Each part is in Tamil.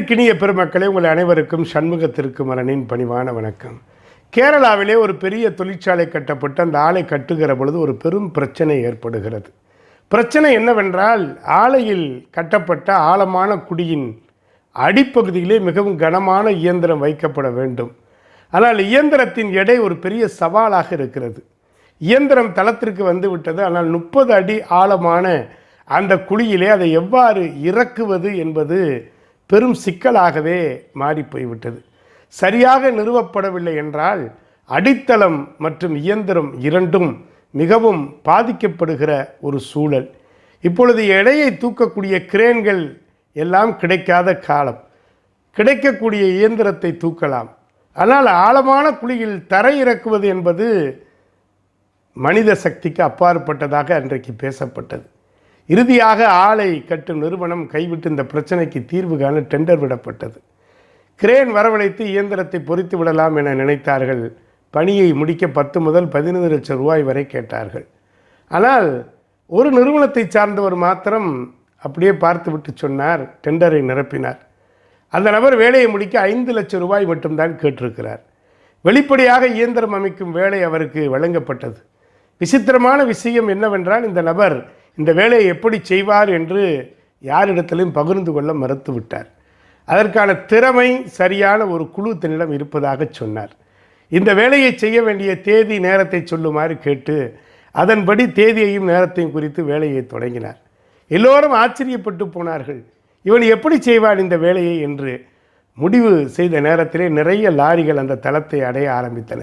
அன்பிற்கினிய பெருமக்களே உங்கள் அனைவருக்கும் சண்முக திருக்குமரனின் பணிவான வணக்கம். கேரளாவிலே ஒரு பெரிய தொழிற்சாலை கட்டப்பட்டு அந்த ஆலை கட்டுகிற பொழுது ஒரு பெரும் பிரச்சனை ஏற்படுகிறது. பிரச்சனை என்னவென்றால் ஆலையில் கட்டப்பட்ட ஆழமான குடியின் அடிப்பகுதியிலே மிகவும் கனமான இயந்திரம் வைக்கப்பட வேண்டும். ஆனால் இயந்திரத்தின் எடை ஒரு பெரிய சவாலாக இருக்கிறது. இயந்திரம் தளத்திற்கு வந்து விட்டது ஆனால் முப்பது அடி ஆழமான அந்த குழியிலே அதை எவ்வாறு இறக்குவது என்பது பெரும் சிக்கலாகவே மாறி போய்விட்டது. சரியாக நிறுவப்படவில்லை என்றால் அடித்தளம் மற்றும் இயந்திரம் இரண்டும் மிகவும் பாதிக்கப்படுகிற ஒரு சூழல். இப்பொழுது எடையை தூக்கக்கூடிய கிரேன்கள் எல்லாம் கிடைக்காத காலம். கிடைக்கக்கூடிய இயந்திரத்தை தூக்கலாம். ஆனால் ஆழமான குழியில் தரை இறக்குவது என்பது மனித சக்திக்கு அப்பாற்பட்டதாக அன்றைக்கு பேசப்பட்டது. இறுதியாக ஆலை கட்டும் நிறுவனம் கைவிட்டு இந்த பிரச்சனைக்கு தீர்வு காண டெண்டர் விடப்பட்டது. கிரேன் வரவழைத்து இயந்திரத்தை பொறித்து விடலாம் என நினைத்தார்கள். பணியை முடிக்க பத்து முதல் பதினைந்து லட்சம் ரூபாய் வரை கேட்டார்கள். ஆனால் ஒரு நிறுவனத்தை சார்ந்தவர் மாத்திரம் அப்படியே பார்த்துவிட்டு சொன்னார் டெண்டரை நிரப்பினார். அந்த நபர் வேலையை முடிக்க ஐந்து லட்சம் ரூபாய் மட்டும்தான் கேட்டிருக்கிறார். வெளிப்படையாக இயந்திரம் அமைக்கும் வேலை அவருக்கு வழங்கப்பட்டது. விசித்திரமான விஷயம் என்னவென்றால் இந்த நபர் இந்த வேலையை எப்படி செய்வார் என்று யாரிடத்திலும் பகிர்ந்து கொள்ள மறுத்து விட்டார். அதற்கான திறமை சரியான ஒரு குழு தன்னிடம் இருப்பதாக சொன்னார். இந்த வேலையை செய்ய வேண்டிய தேதி நேரத்தை சொல்லுமாறு கேட்டு அதன்படி தேதியையும் நேரத்தையும் குறித்து வேலையை தொடங்கினார். எல்லோரும் ஆச்சரியப்பட்டு போனார்கள். இவன் எப்படி செய்வான் இந்த வேலையை என்று முடிவு செய்த நேரத்திலே நிறைய லாரிகள் அந்த தளத்தை அடைய ஆரம்பித்தன.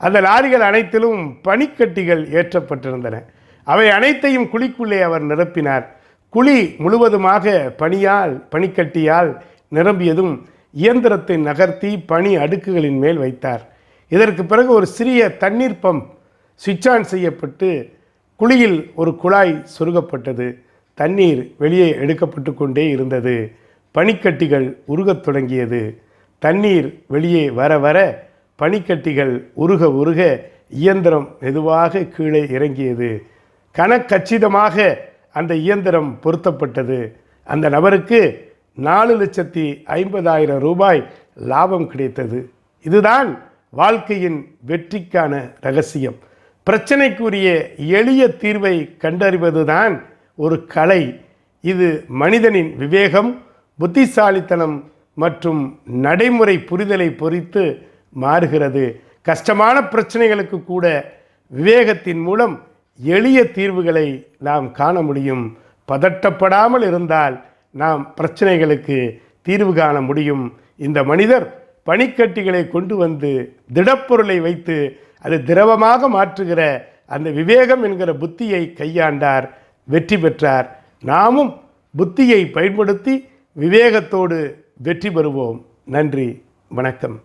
அந்த லாரிகள் அனைத்திலும் பனிக்கட்டிகள் ஏற்றப்பட்டிருந்தன. அவை அனைத்தையும் குழிக்குள்ளே அவர் நிரப்பினார். குழி முழுவதுமாக பனியால் பனிக்கட்டியால் நிரம்பியதும் இயந்திரத்தை நகர்த்தி பனி அடுக்குகளின் மேல் வைத்தார். இதற்கு பிறகு ஒரு சிறிய தண்ணீர் பம்ப் சுவிட்ச் ஆன் செய்யப்பட்டு குழியில் ஒரு குழாய் சொருகப்பட்டது. தண்ணீர் வெளியே எடுக்கப்பட்டு கொண்டே இருந்தது. பனிக்கட்டிகள் உருகத் தொடங்கியது. தண்ணீர் வெளியே வர வர பனிக்கட்டிகள் உருக உருக இயந்திரம் மெதுவாக கீழே இறங்கியது. கணக்கச்சிதமாக அந்த இயந்திரம் பொருத்தப்பட்டது. அந்த நபருக்கு நாலு லட்சத்தி ஐம்பதாயிரம் ரூபாய் லாபம் கிடைத்தது. இதுதான் வாழ்க்கையின் வெற்றிக்கான ரகசியம். பிரச்சனைக்குரிய எளிய தீர்வை கண்டறிவதுதான் ஒரு கலை. இது மனிதனின் விவேகம் புத்திசாலித்தனம் மற்றும் நடைமுறை புரிதலை பொறித்து மாறுகிறது. கஷ்டமான பிரச்சனைகளுக்கு கூட விவேகத்தின் மூலம் எளிய தீர்வுகளை நாம் காண முடியும். பதட்டப்படாமல் இருந்தால் நாம் பிரச்சனைகளுக்கு தீர்வு காண முடியும். இந்த மனிதர் பனிக்கட்டிகளை கொண்டு வந்து திடப்பொருளை வைத்து அது திரவமாக மாற்றுகிற அந்த விவேகம் என்கிற புத்தியை கையாண்டார் வெற்றி பெற்றார். நாமும் புத்தியை பயன்படுத்தி விவேகத்தோடு வெற்றி பெறுவோம். நன்றி வணக்கம்.